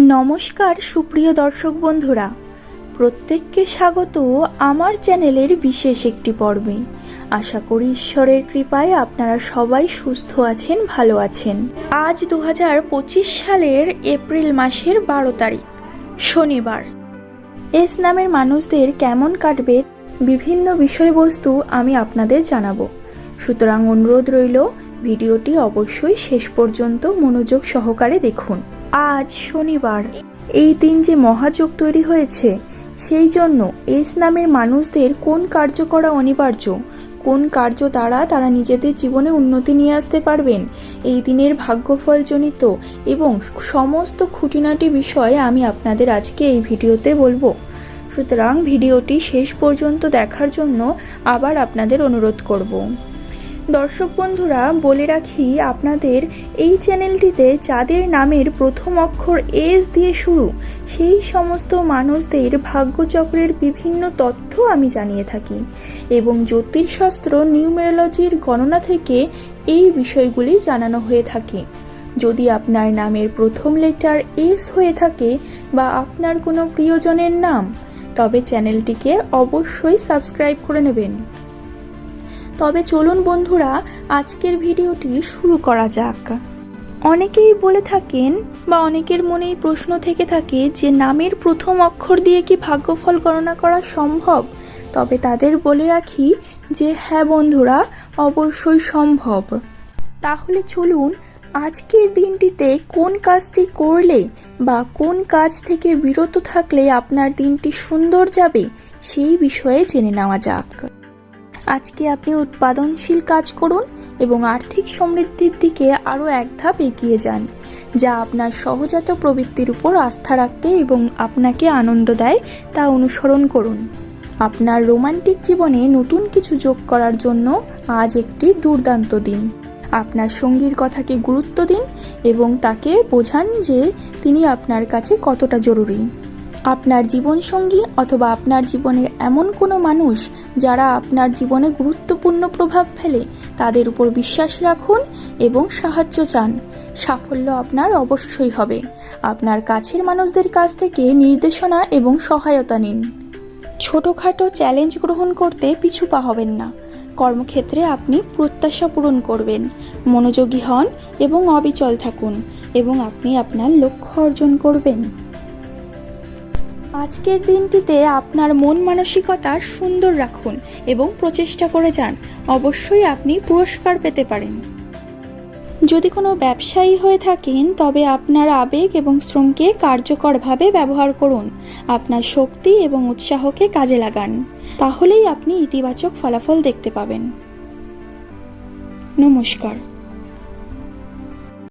নমস্কার সুপ্রিয় দর্শক বন্ধুরা। প্রত্যেককে স্বাগত আমার চ্যানেলের বিশেষ একটি পর্বে। আশা করি ঈশ্বরের কৃপায় আপনারা সবাই সুস্থ আছেন, ভালো আছেন। আজ দু সালের এপ্রিল মাসের বারো তারিখ, শনিবার। এস নামের মানুষদের কেমন কাটবে বিভিন্ন বিষয়বস্তু আমি আপনাদের জানাব। সুতরাং অনুরোধ রইল, ভিডিওটি অবশ্যই শেষ পর্যন্ত মনোযোগ সহকারে দেখুন। আজ শনিবার। এই দিন যে মহাযোগ তৈরি হয়েছে, সেই জন্য এস নামের মানুষদের কোন কার্য করা অনিবার্য? কোন কার্য দ্বারা তারা নিজেদের জীবনে উন্নতি নিয়ে আসতে পারবেন? এই দিনের ভাগ্যফলজনিত এবং সমস্ত খুঁটিনাটি বিষয় আমি আপনাদের আজকে এই ভিডিওতে বলব। সুতরাং ভিডিওটি শেষ পর্যন্ত দেখার জন্য আবার আপনাদের অনুরোধ করব। দর্শক বন্ধুরা, বলে রাখি, আপনাদের এই চ্যানেলটিতে যাদের নামের প্রথম অক্ষর এস দিয়ে শুরু, সেই সমস্ত মানুষদের ভাগ্যচক্রের বিভিন্ন তথ্য আমি জানিয়ে থাকি এবং জ্যোতিষশাস্ত্র, নিউমেরোলজির গণনা থেকে এই বিষয়গুলি জানানো হয়ে থাকে। যদি আপনার নামের প্রথম লেটার এস হয়ে থাকে বা আপনার কোনো প্রিয়জনের নাম, তবে চ্যানেলটিকে অবশ্যই সাবস্ক্রাইব করে নেবেন। তবে চলুন বন্ধুরা, আজকের ভিডিওটি শুরু করা যাক। অনেকেই বলে থাকেন বা অনেকের মনেই প্রশ্ন থেকে থাকে যে নামের প্রথম অক্ষর দিয়ে কি ভাগ্যফল গণনা করা সম্ভব? তবে তাদের বলে রাখি যে হ্যাঁ বন্ধুরা, অবশ্যই সম্ভব। তাহলে চলুন, আজকের দিনটিতে কোন কাজটি করলে বা কোন কাজ থেকে বিরত থাকলে আপনার দিনটি সুন্দর যাবে সেই বিষয়ে জেনে নেওয়া যাক। আজকে আপনি উৎপাদনশীল কাজ করুন এবং আর্থিক সমৃদ্ধির দিকে আরও এক ধাপ এগিয়ে যান, যা আপনার সহজাত প্রবৃত্তির উপর আস্থা রাখতে এবং আপনাকে আনন্দ দেয় তা অনুসরণ করুন। আপনার রোমান্টিক জীবনে নতুন কিছু যোগ করার জন্য আজ একটি দুর্দান্ত দিন। আপনার সঙ্গীর কথাকে গুরুত্ব দিন এবং তাকে বোঝান যে তিনি আপনার কাছে কতটা জরুরি। আপনার জীবনসঙ্গী অথবা আপনার জীবনের এমন কোনো মানুষ যারা আপনার জীবনে গুরুত্বপূর্ণ প্রভাব ফেলে, তাদের উপর বিশ্বাস রাখুন এবং সাহায্য চান। সাফল্য আপনার অবশ্যই হবে। আপনার কাছের মানুষদের কাছ থেকে নির্দেশনা এবং সহায়তা নিন। ছোটোখাটো চ্যালেঞ্জ গ্রহণ করতে পিছু পা হবেন না। কর্মক্ষেত্রে আপনি প্রত্যাশা পূরণ করবেন। মনোযোগী হন এবং অবিচল থাকুন এবং আপনি আপনার লক্ষ্য অর্জন করবেন। আজকের দিনটিতে আপনার মন মানসিকতা সুন্দর রাখুন এবং প্রচেষ্টা করে যান। অবশ্যই আপনি পুরস্কার পেতে পারেন। যদি কোনো ব্যবসায়ী হয়ে থাকেন, তবে আপনার আবেগ এবং শ্রমকে কার্যকরভাবে ব্যবহার করুন। আপনার শক্তি এবং উৎসাহকে কাজে লাগান। তাহলেই আপনি ইতিবাচক ফলাফল দেখতে পাবেন। নমস্কার।